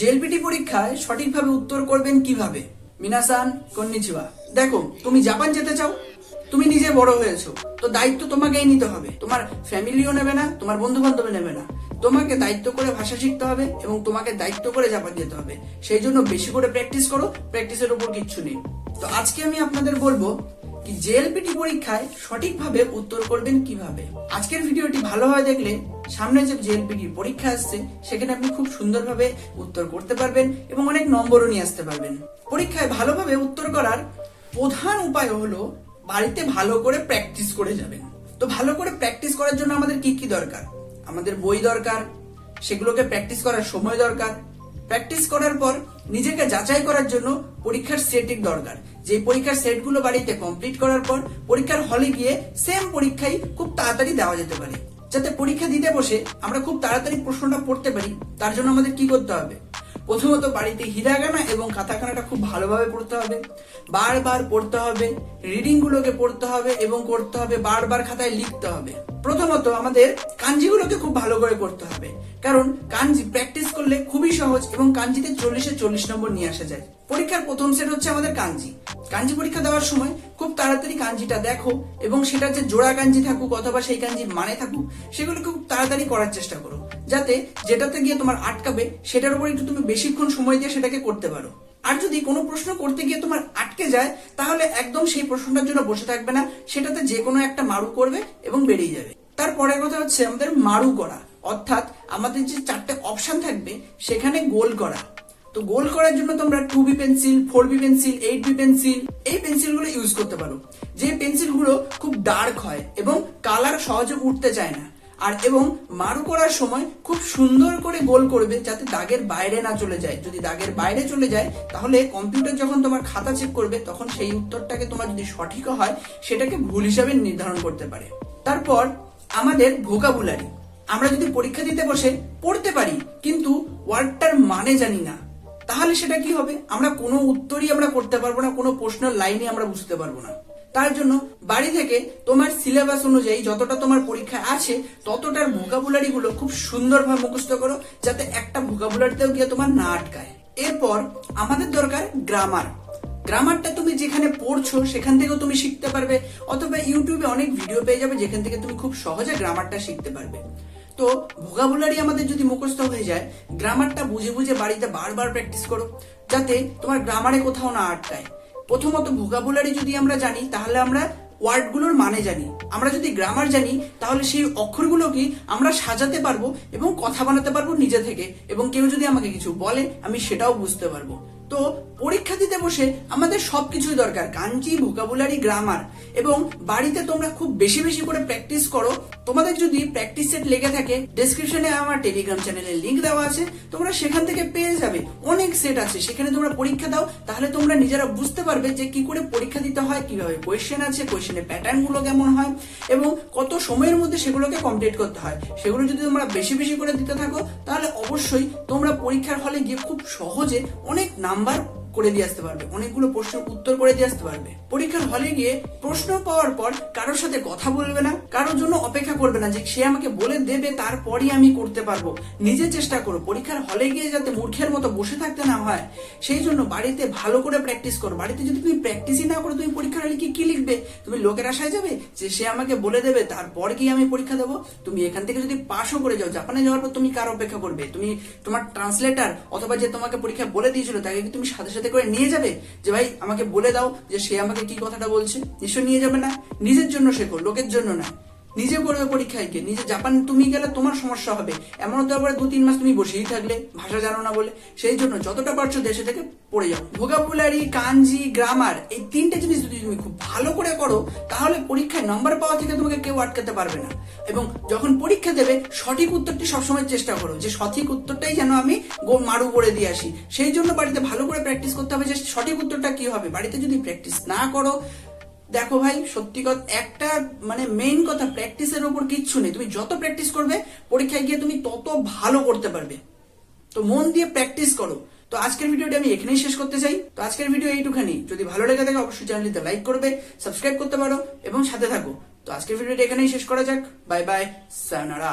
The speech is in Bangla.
জেএলপিটি পরীক্ষায় সঠিকভাবে উত্তর করবেন কীভাবে? মিনাসান কন্নিচিওয়া দেখো, তুমি জাপান যেতে চাও? তুমি নিজে বড় হয়েছো। তো দায়িত্ব তোমাকেই নিতে হবে। তোমার ফ্যামিলিও নেবে না, তোমার বন্ধু বান্ধব নেবে না। তোমাকে দায়িত্ব করে ভাষা শিখতে হবে এবং তোমাকে দায়িত্ব করে জাপান যেতে হবে। সেই জন্য বেশি করে প্র্যাকটিস করো, প্র্যাকটিসের উপর কিচ্ছু নেই। তো আজকে আমি আপনাদের বলব কি জেএলপিটি পরীক্ষায় সঠিকভাবে উত্তর করবেন কীভাবে। আজকের ভিডিওটি ভালো হয় দেখলে সামনে যে জেএলপিটি পরীক্ষা আসছে, সেখানে আপনি খুব সুন্দরভাবে উত্তর করতে পারবেন এবং অনেক নম্বরও নিয়ে আসতে পারবেন। পরীক্ষায় ভালোভাবে উত্তর করার প্রধান উপায় হলো বাড়িতে ভালো করে প্র্যাকটিস করে যাবেন। তো ভালো করে প্র্যাকটিস করার জন্য আমাদের কি কি দরকার? আমাদের বই দরকার, সেগুলোকে প্র্যাকটিস করার সময় দরকার। প্র্যাকটিস করার পর নিজেকে যাচাই করার জন্য পরীক্ষার সেটিং দরকার। যে পরীক্ষার সেটগুলো বাড়িতে কমপ্লিট করার পর পরীক্ষার হলে গিয়ে সেম পরীক্ষাই খুব তাড়াতাড়ি দেওয়া যেতে পারে। যাতে পরীক্ষা দিতে বসে আমরা খুব তাড়াতাড়ি প্রশ্নটা পড়তে পারি, তার জন্য আমাদের কি করতে হবে? প্রথমত বাড়িতে হিরাগানা এবং কাতাকানাটা খুব ভালোভাবে পড়তে হবে, বারবার পড়তে হবে রিডিং গুলোকে পড়তে হবে এবং করতে হবে, বারবার খাতায় লিখতে হবে। প্রথমত আমাদের কাঞ্জিগুলোকে খুব ভালো করে করতে হবে, কারণ কাঞ্জি প্র্যাকটিস করলে খুবই সহজ এবং কাঞ্জিতে চল্লিশে চল্লিশ নম্বর নিয়ে আসা যায়। পরীক্ষার প্রথম সেট হচ্ছে আমাদের কাঞ্জি। কাঞ্জি পরীক্ষা দেওয়ার সময় খুব তাড়াতাড়ি কাঞ্জিটা দেখো এবং সেটা যে জোড়া কাঞ্জি থাকুক অথবা সেই কাঞ্জির মানে থাকুক সেগুলো খুব তাড়াতাড়ি করার চেষ্টা করো। যাতে যেটাতে গিয়ে তোমার আটকাবে, সেটার উপর একটু তুমি বেশিক্ষণ সময় দিয়ে সেটাকে করতে পারো। আর যদি কোনো প্রশ্ন করতে গিয়ে তোমার আটকে যায়, তাহলে একদম সেই প্রশ্নটার জন্য বসে থাকবে না, সেটাতে যে কোনো একটা মারু করবে এবং বেরিয়ে যাবে। তারপরের কথা হচ্ছে আমাদের মারু করা। অর্থাৎ আমাদের যে চারটে অপশন থাকবে, সেখানে গোল করা। তো গোল করার জন্য তোমরা two B pencil four B pencil eight B pencil এই পেন্সিলগুলো ইউজ করতে পারো। যে পেন্সিলগুলো খুব ডার্ক হয় এবং কালার সহজে উঠতে চায় না আর এবং মারু করার সময় খুব সুন্দর করে গোল করবে যাতে দাগের বাইরে না চলে যায়। যদি দাগের বাইরে চলে যায়, তাহলে কম্পিউটার যখন তোমার খাতা চেক করবে, তখন সেই উত্তরটাকে তোমার যদি সঠিক হয়, সেটাকে ভুল হিসাবে নির্ধারণ করতে পারে। তারপর আমাদের ভোকাবুলারি আমরা যদি পরীক্ষা দিতে বসে, পড়তে পারি, কিন্তু ওয়ার্ডটার মানে জানি না। তাহলে সেটা কি হবে? আমরা কোনো উত্তরই আমরা করতে পারব না, কোনো প্রশ্নের লাইনই আমরা বুঝতে পারব না। তার জন্য বাড়ি থেকে তোমার সিলেবাস অনুযায়ী যতটা তোমার পরীক্ষা আছে, ততটার ভোকাবুলারি গুলো খুব সুন্দরভাবে মুখস্থ করো, যাতে একটা ভোকাবুলারিতেও গিয়ে তোমার না আটকায়। এরপর আমাদের দরকার গ্রামার গ্রামারটা তুমি যেখানে পড়ছো, সেখান থেকেও তুমি শিখতে পারবে, অথবা ইউটিউবে অনেক ভিডিও পেয়ে যাবে, যেখান থেকে তুমি খুব সহজে গ্রামারটা শিখতে পারবে। তো ভোকাবুলারি আমাদের যদি মুখস্থ হয়ে যায়, গ্রামারটা বুঝে বুঝে বাড়িতে বারবার প্র্যাকটিস করো, যাতে তোমার গ্রামারে কোথাও না আটকায়। প্রথমত ভোকাবুলারি যদি আমরা জানি, তাহলে আমরা ওয়ার্ডগুলোর মানে জানি। আমরা যদি গ্রামার জানি, তাহলে সেই অক্ষরগুলোকে আমরা সাজাতে পারব এবং কথা বানাতে পারব নিজে থেকে এবং কেউ যদি আমাকে কিছু বলে, আমি সেটাও বুঝতে পারব। তো পরীক্ষা দিতে বসে আমাদের সবকিছুই দরকার। কাঞ্চি ভোকাবুলারি গ্রামার এবং বাড়িতে তোমরা খুব বেশি বেশি করে প্র্যাকটিস করো। তোমাদের যদি প্র্যাকটিস সেট লেগে থাকে ডেসক্রিপশনে আমার টেলিগ্রাম চ্যানেলের লিংক দেওয়া আছে। তোমরা সেখান থেকে পেয়ে যাবে। অনেক সেট আছে। সেখানে তোমরা পরীক্ষা দাও। তাহলে তোমরা নিজেরা বুঝতে পারবে যে কি করে পরীক্ষা দিতে হয়, কীভাবে কোয়েশ্চেন আছে কোয়েশ্চেনের প্যাটার্নগুলো কেমন হয়। এবং কত সময়ের মধ্যে সেগুলোকে কমপ্লিট করতে হয়, সেগুলো যদি তোমরা বেশি বেশি করে দিতে থাকো, তাহলে অবশ্যই তোমরা পরীক্ষার হলে গিয়ে খুব সহজে অনেক নাম্বার করে দিয়ে আসতে পারবে। অনেকগুলো প্রশ্নের উত্তর করে দিয়ে আসতে পারবে। পরীক্ষার হলে গিয়ে প্রশ্ন পাওয়ার পর কারোর সাথে কথা বলবে না, কারোর জন্য অপেক্ষা করবে না যে সে আমাকে বলে দেবে, তারপরই আমি করতে পারব। নিজে চেষ্টা করো। পরীক্ষার হলে গিয়ে যাতে মূর্খের মতো বসে থাকতে না হয়, সেই জন্য বাড়িতে ভালো করে প্র্যাকটিস করো। বাড়িতে যদি তুমি প্র্যাকটিসই না করো, তুমি পরীক্ষার হলে কি কি লিখবে? তুমি লোকের আশায় যাবে যে সে আমাকে বলে দেবে, তারপর গিয়ে আমি পরীক্ষা দেবো? তুমি এখান থেকে যদি পাশও করে যাও, জাপানে যাওয়ার পর তুমি কার অপেক্ষা করবে? তুমি তোমার ট্রান্সলেটার অথবা যে তোমাকে পরীক্ষা বলে দিয়েছিল, তাকে তুমি সাথে সাথে করে নিয়ে যাবে যে ভাই, আমাকে বলে দাও যে সে আমাকে কি কথাটা বলছে। নিশ্চয় নিয়ে যাবে না। নিজের জন্য শেখো লোকের জন্য না। নিজে করবে পরীক্ষায় নিজে জাপান, তুমি গেলে তোমার সমস্যা হবে। এমন হতে পারে দু তিন মাস তুমি বসেই থাকলে, ভাষা জানো না বলে। সেই জন্য যতটা পারছ দেশে থেকে পড়ে যাও। ভোকাবুলারি কাঞ্জি গ্রামার এই তিনটে জিনিস যদি তুমি খুব ভালো করে করো, তাহলে পরীক্ষায় নম্বর পাওয়া থেকে তোমাকে কেউ আটকাতে পারবে না। এবং যখন পরীক্ষা দেবে, সঠিক উত্তরটি সবসময় চেষ্টা করো যে সঠিক উত্তরটাই যেন আমি গো মারু করে দিয়ে আসি। সেই জন্য বাড়িতে ভালো করে প্র্যাকটিস করতে হবে যে সঠিক উত্তরটা কি হবে। বাড়িতে যদি প্র্যাকটিস না করো দেখো ভাই, সত্যি কথা, একটা মানে মেইন কথা প্র্যাকটিসের ওপর কিচ্ছু নেই। তুমি যত প্র্যাকটিস করবে, পরীক্ষায় গিয়ে তুমি তত ভালো করতে পারবে। তো মন দিয়ে প্র্যাকটিস করো। তো আজকের ভিডিওটি আমি এখানেই শেষ করতে চাই। তো আজকের ভিডিও এইটুখানি। যদি ভালো লেগে থাকে, অবশ্যই চ্যানেলটিতে লাইক করবে সাবস্ক্রাইব করতে পারো, এবং সাথে থাকো। তো আজকের ভিডিওটি এখানেই শেষ করা যাক। Bye bye sayonara